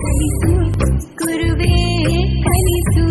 ಕಲಿಸು ಗುರುವೇ ಕಲಿಸು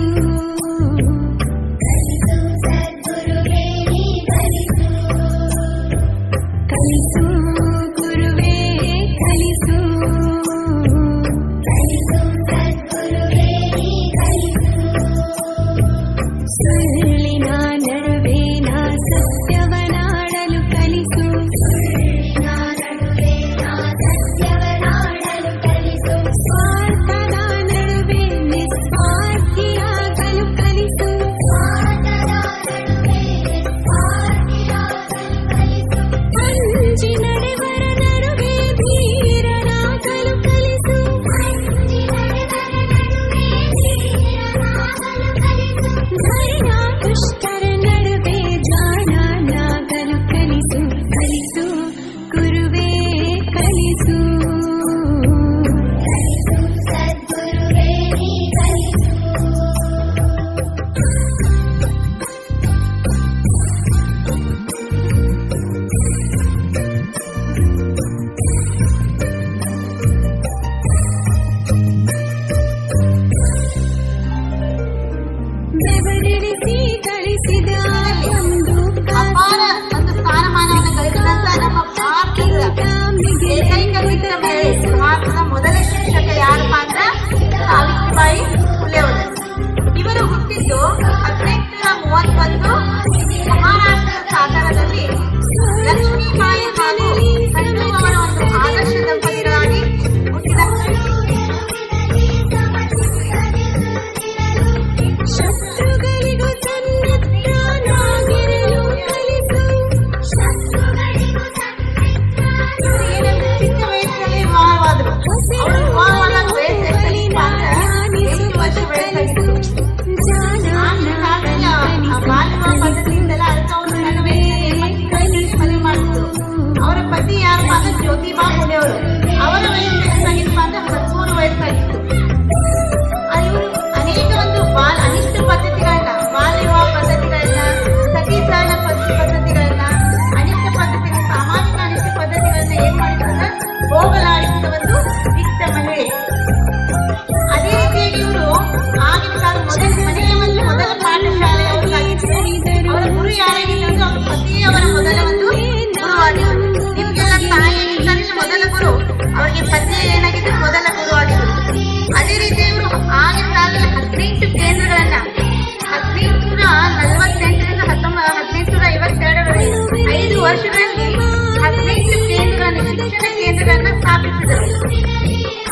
Thank you.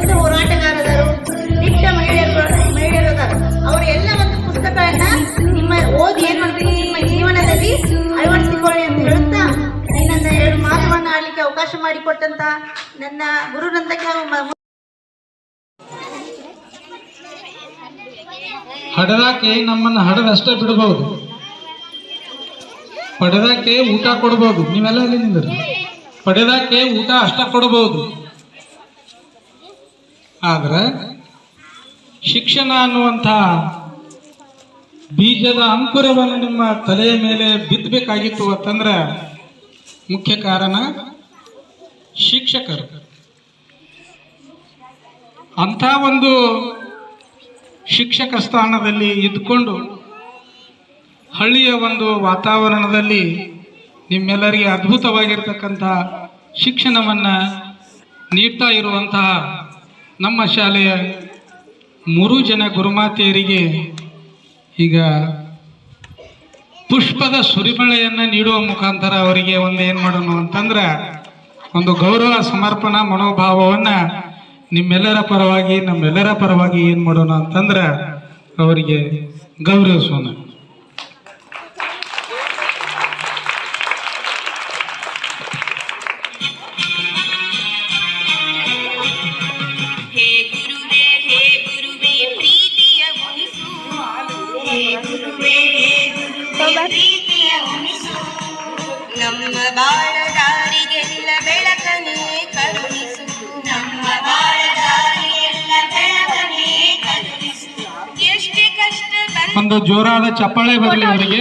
ಮತ್ತು ಹೋರಾಟಗಾರರು, ದಿಟ್ಟ ಮಹಿಳೆಯರು ಮಹಿಳೆಯರಿದ್ದಾರೆ ಅವರು ಎಲ್ಲ ಒಂದು ಪುಸ್ತಕವನ್ನ ನಿಮ್ಮ ಓದಿ ಏನು ಮಾಡ್ತೀವಿ ನಿಮ್ಮ ಜೀವನದಲ್ಲಿ ಅಳವಡಿಸಿಕೊಳ್ಳಿ ಅಂತ ಹೇಳುತ್ತಾ ನನ್ನ ಎರಡು ಮಾತುಗಳನ್ನು ಆಡಲಿಕ್ಕೆ ಅವಕಾಶ ಮಾಡಿಕೊಟ್ಟಂತ ನನ್ನ ಗುರು ನಂದಕ ಹಡದಾಕೆ ನಮ್ಮನ್ನು ಹಡದಷ್ಟೇ ಬಿಡಬಹುದು ಪಡೆದಾಕೆ ಊಟ ಕೊಡಬಹುದು ನೀವೆಲ್ಲ ಅಲ್ಲಿ ನಿಂತರು ಪಡೆದಾಕೆ ಊಟ ಅಷ್ಟ ಕೊಡಬಹುದು ಆದರೆ ಶಿಕ್ಷಣ ಅನ್ನುವಂಥ ಬೀಜದ ಅಂಕುರವನ್ನು ನಿಮ್ಮ ತಲೆಯ ಮೇಲೆ ಬಿದ್ದಬೇಕಾಗಿತ್ತು ಅಂತಂದ್ರೆ ಮುಖ್ಯ ಕಾರಣ ಶಿಕ್ಷಕರು. ಅಂಥ ಒಂದು ಶಿಕ್ಷಕ ಸ್ಥಾನದಲ್ಲಿ ಇದ್ದುಕೊಂಡು ಹಳ್ಳಿಯ ಒಂದು ವಾತಾವರಣದಲ್ಲಿ ನಿಮ್ಮೆಲ್ಲರಿಗೆ ಅದ್ಭುತವಾಗಿರ್ತಕ್ಕಂತಹ ಶಿಕ್ಷಣವನ್ನು ನೀಡ್ತಾ ಇರುವಂತಹ ನಮ್ಮ ಶಾಲೆಯ ಮೂರು ಜನ ಗುರುಮಾತೆಯರಿಗೆ ಈಗ ಪುಷ್ಪದ ಸುರಿಮಳೆಯನ್ನು ನೀಡುವ ಮುಖಾಂತರ ಅವರಿಗೆ ಒಂದು ಏನು ಮಾಡೋಣ ಅಂತಂದ್ರೆ ಒಂದು ಗೌರವ ಸಮರ್ಪಣಾ ಮನೋಭಾವವನ್ನು ನಿಮ್ಮೆಲ್ಲರ ಪರವಾಗಿ, ನಮ್ಮೆಲ್ಲರ ಪರವಾಗಿ ಏನು ಮಾಡೋಣ ಅಂತಂದ್ರೆ ಅವರಿಗೆ ಗೌರವಿಸೋಣ. ಒಂದು ಜೋರಾದ ಚಪ್ಪಾಳೆ ಬರಲಿ ಅವರಿಗೆ.